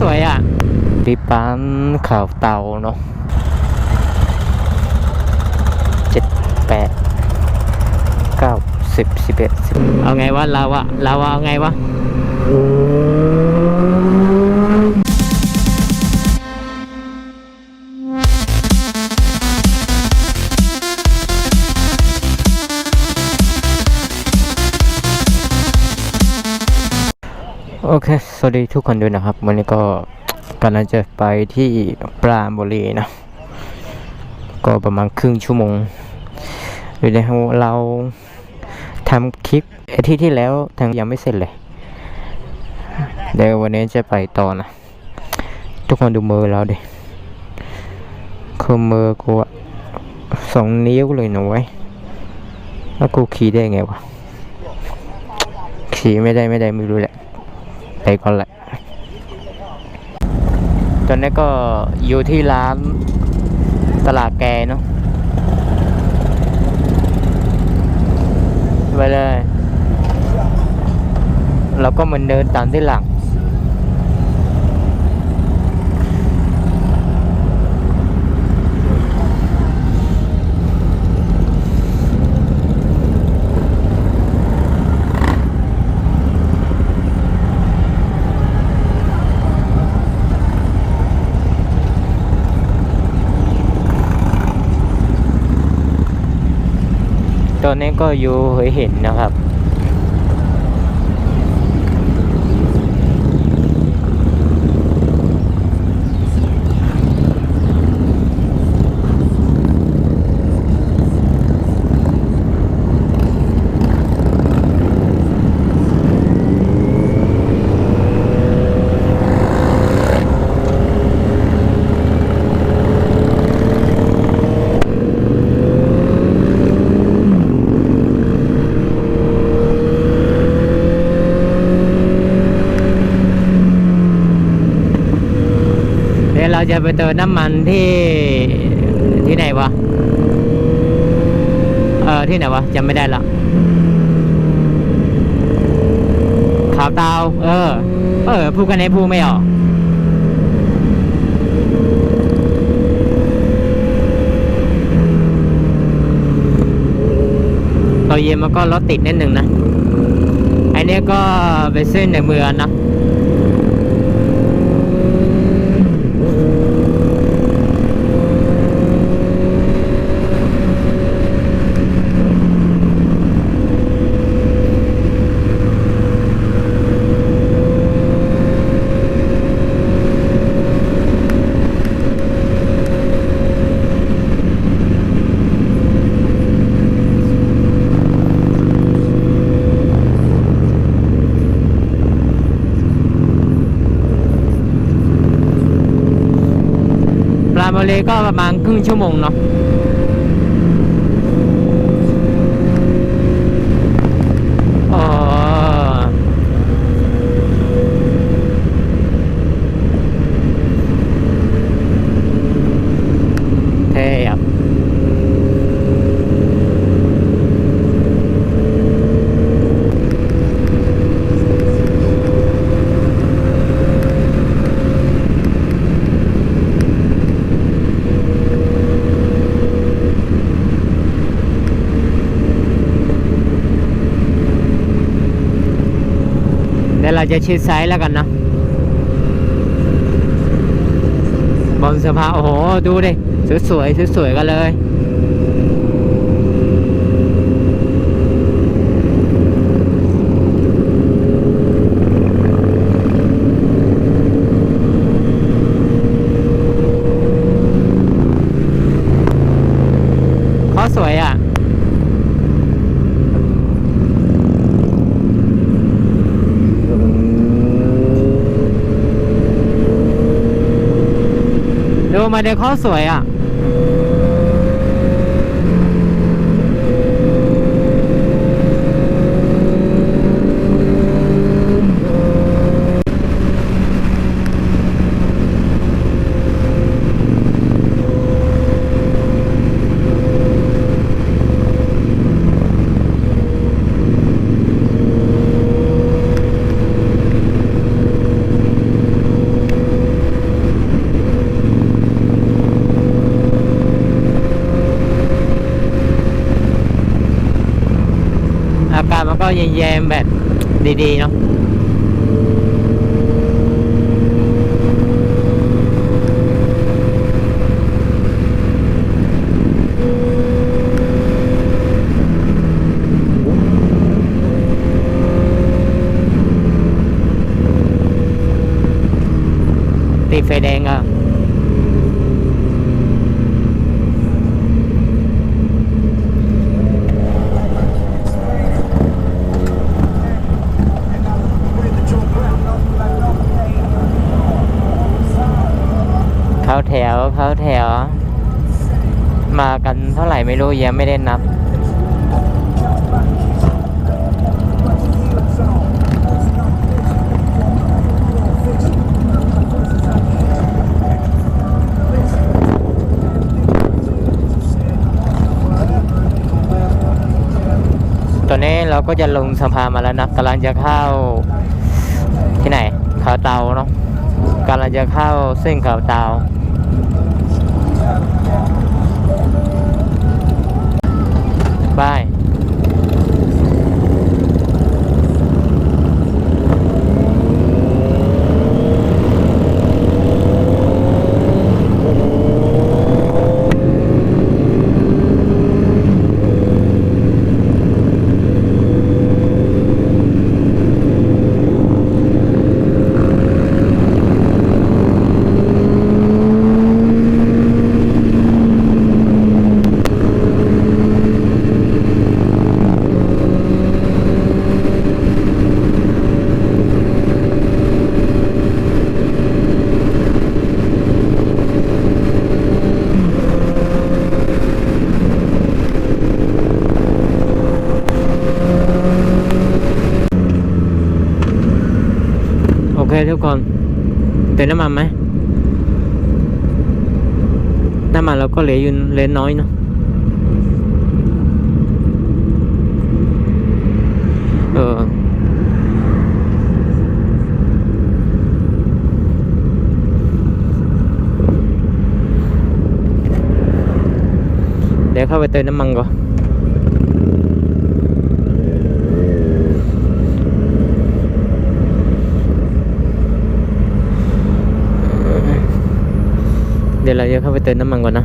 สวยอะที่ปั๊มข่าวเตาเนาะเจ็ดแปดเก้าสิบสิบเอ็ดสิบเอาไงวะเราอะเราเอาไงวะ โอเค สวัสดีทุกคนด้วยนะครับ วันนี้ก็กำลังจะไปที่ปราบุรีนะ ก็ประมาณครึ่งชั่วโมงโดยในเราทำคลิปอาทิตย์ที่แล้วทางยังไม่เสร็จเลย เดี๋ยววันนี้จะไปต่อนะ ทุกคนดูมือเราดิคือมือกูสองนิ้วเลยหนะเว้ยแล้วกูขี่ได้ไงวะขี่ไม่ได้ไม่ได้ไม่รู้แหละ ไปก่อนแหละ ตอนนี้ก็อยู่ที่ร้านตลาดแกเนาะไปเลย เราก็มันเดินตามที่หลัง นนี้ก็อยู่หัวเห็นนะครับ เราจะไปเติมน้ำมันที่ที่ไหนวะ เออที่ไหนวะจำไม่ได้ละขาวเตาเออ เออพูดกันในพูดไม่ออกตอนเย็นมันก็รถติดนิดหนึ่งนะ อันนี้ก็เป็นเส้นในเมืองนะ ปลาเลก็ประมาณครึ่งชั่วโมงเนาะอ๋อเท่อะเดี๋ยวเรา จะชิดซ้ายแล้วกันนะบนสะพานโอ้โห ดูดิสวยๆสวยๆกันเลย เขาสวยอะ ดู มาเดี๋ยวเขาสวยอะ แยมๆแบบดีๆเนาะ ไม่รู้ยังไม่ได้นับ ตอนนี้เราก็จะลงสะพานมาแล้วนะกำลังจะเข้าที่ไหนเขาเตาเนาะกำลังจะเข้าเส้นเขาเตา เติมน้ำมันไหมน้ำมันเราก็เหลืออยู่เหลือน้อยเนาะเออเดี๋ยวเข้าไปเติมน้ำมันก่อน ดี๋ยวเราจะเข้าไปเติมน้ำมันก่อนนะ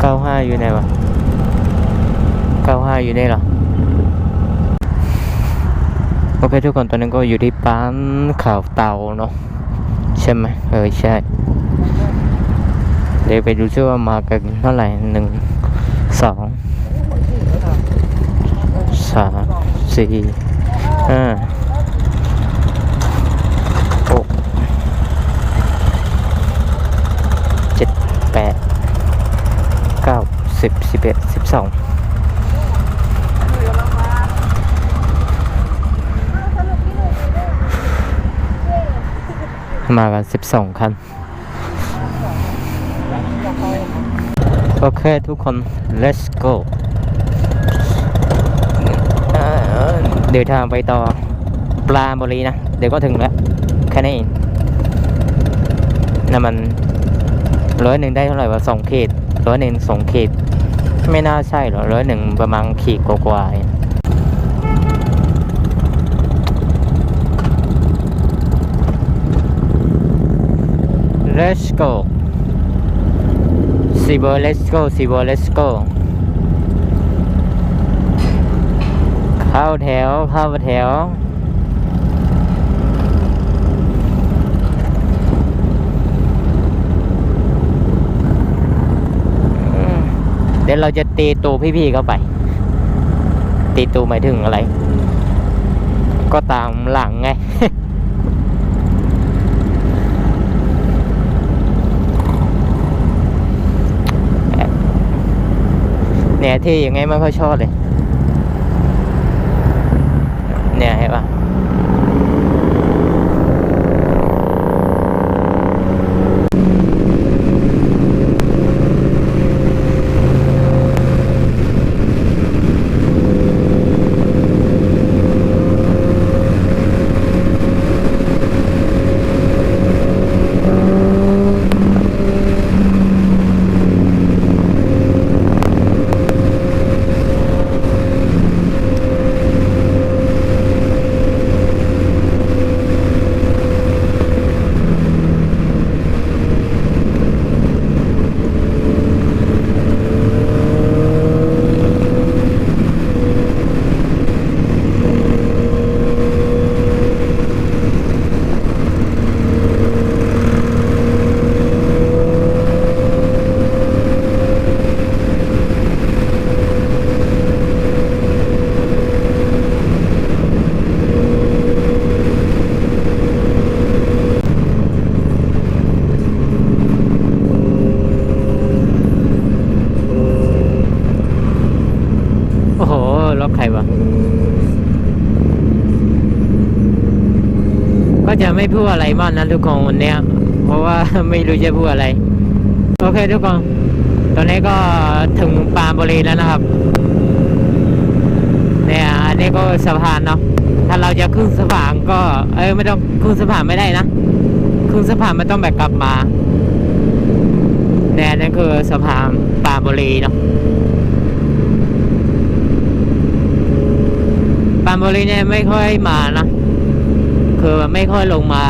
เก้าห้าอยู่ไหนวะเก้าห้าอยู่นี่เหรอโอเคทุกคนตอนนี้ก็อยู่ที่ปั๊มข่าวเตาเนาะใช่ไหมเออใช่ เดี๋ยวไปดูซิว่ามากันเท่าไหร่หนึ่งสอง สาม สี่ห้าหกเจ็ดแปดเก้าสิบสิบเอ็ดสิบสองมากันสิบสองคัน โอเคทุกคน let's go เอ่อ เดินทาไปต่อปลาบุรีนะ เดี๋ยวก็ถึงแล้วแค่นี้นั่นมันร้อยหนึ่งได้เท่าไหร่วะสองขีดร้อยหนึ่งสองขีดไม่น่าใช่หรอร้อยหนึ่งประมาณขีดกว่าเอง let's go ซีเบอร์ let's go ซีเบอร์ let's go เข้าแถวเข้าแถวเดี๋ยวเราจะตีตูพี่ๆเข้าไป ตีตูหมายถึงอะไร ก็ตามหลังไงเนี่ยที่ยังไงไม่ค่อยชอบเลยเห็นปะ ก็ จะไม่พูดอะไรมากนะทุกคนวันนี้เพราะว่าไม่รู้จะพูดอะไร โอเคทุกคนตอนนี้ก็ถึงปาบุรีแล้วนะครับ เนี่ยอันนี้ก็สะพานเนาะถ้าเราจะขึ้นสะพานก็ เอ้ยไม่ต้องขึ้นสะพานไม่ได้นะขึ้นสะพานมันต้องแบบกลับมาเนี่ยนั่นคือสะพานปาบุรีเนาะปาบุรีเนี่ยไม่ค่อยมานะ คือไม่ค่อยลงมา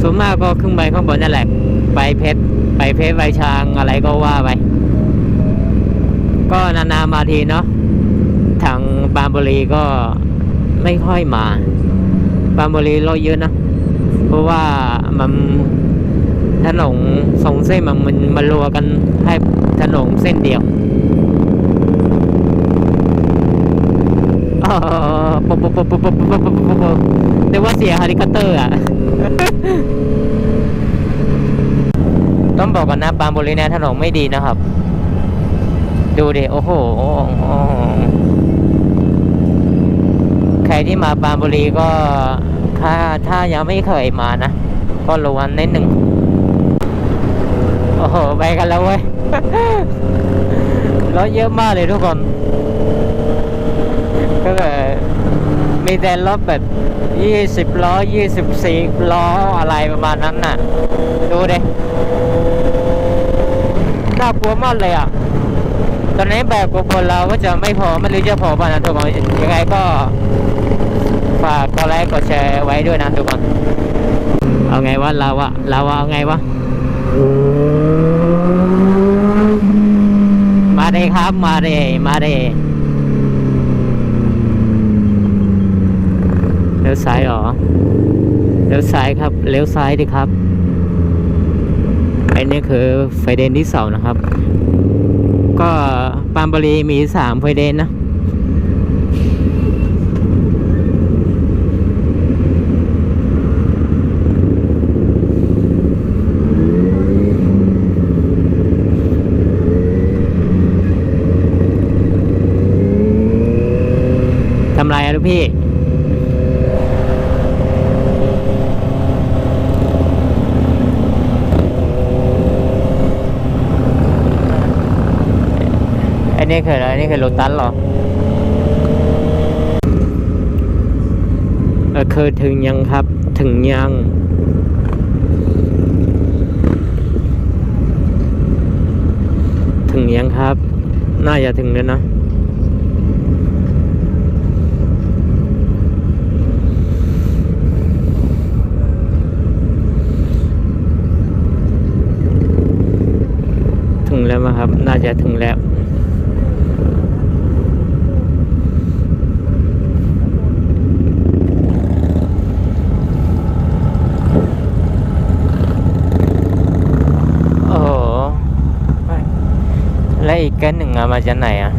ส่วนมากก็ขึ้นไปข้างบนนั่นแหละ ไปเพชร ไปเพชรไปชางอะไรก็ว่าไป ก็นานๆมาทีเนาะ ทางปรามบุรีก็ไม่ค่อยมาปรามบุรีรถเยอะนะ เพราะว่ามันถนนสองเส้นมันมันมันรัวกันให้ถนนเส้นเดียว อ๋อ ปุ๊บปุ๊บปุ๊บปุ๊บปุ๊บปุ๊บปุ๊บปุ๊บปุ๊บนึกว่าเสียงเฮลิคอปเตอร์อะ ต้องบอกกันนะปามบุรีเนี่ยถนนไม่ดีนะครับ ดูดิ โอ้โห ใครที่มาปามบุรีก็ ถ้าถ้ายังไม่เคยมานะ ก็ระวังนิดหนึ่ง โอ้โห ไปกันแล้วเว้ยรถเยอะมากเลยทุกคน ก็แบบ มีแต่รถแบบยี่สิบล้อยี่สิบสี่ล้ออะไรประมาณนั้นน่ะ ดูดิน่ากลัวมากเลยอะ ตอนนี้แบบกคนเราก็จะไม่พอไม่รู้จะพอป่ะนะทุกคนยังไงก็ฝากกดไลค์กดแชร์ไว้ด้วยนะทุกคน เอาไงวะเราอะเราเอาไงวะ มาเลยครับมาเลยมาเลยเลี้ยวซ้ายหรอเลี้ยวซ้ายครับเลี้ยวซ้ายดิครับอ้นี่คือไฟแดงที่สองนะครับ ก็ปามบรีมีสามไฟแดงนะทำไรอะลูกพี่ อั นนี้คืออะไรนนี้คือโลตัสหรอเออคือถึงยังครับ ถึงยังถึงยังครับ น่าจะถึงแล้วนะ ถึงแล้วมั้งครับ น่าจะถึงแล้ว โอ้โห แล้วอีก แก๊สหนึ่งอะมาจากไหนอะ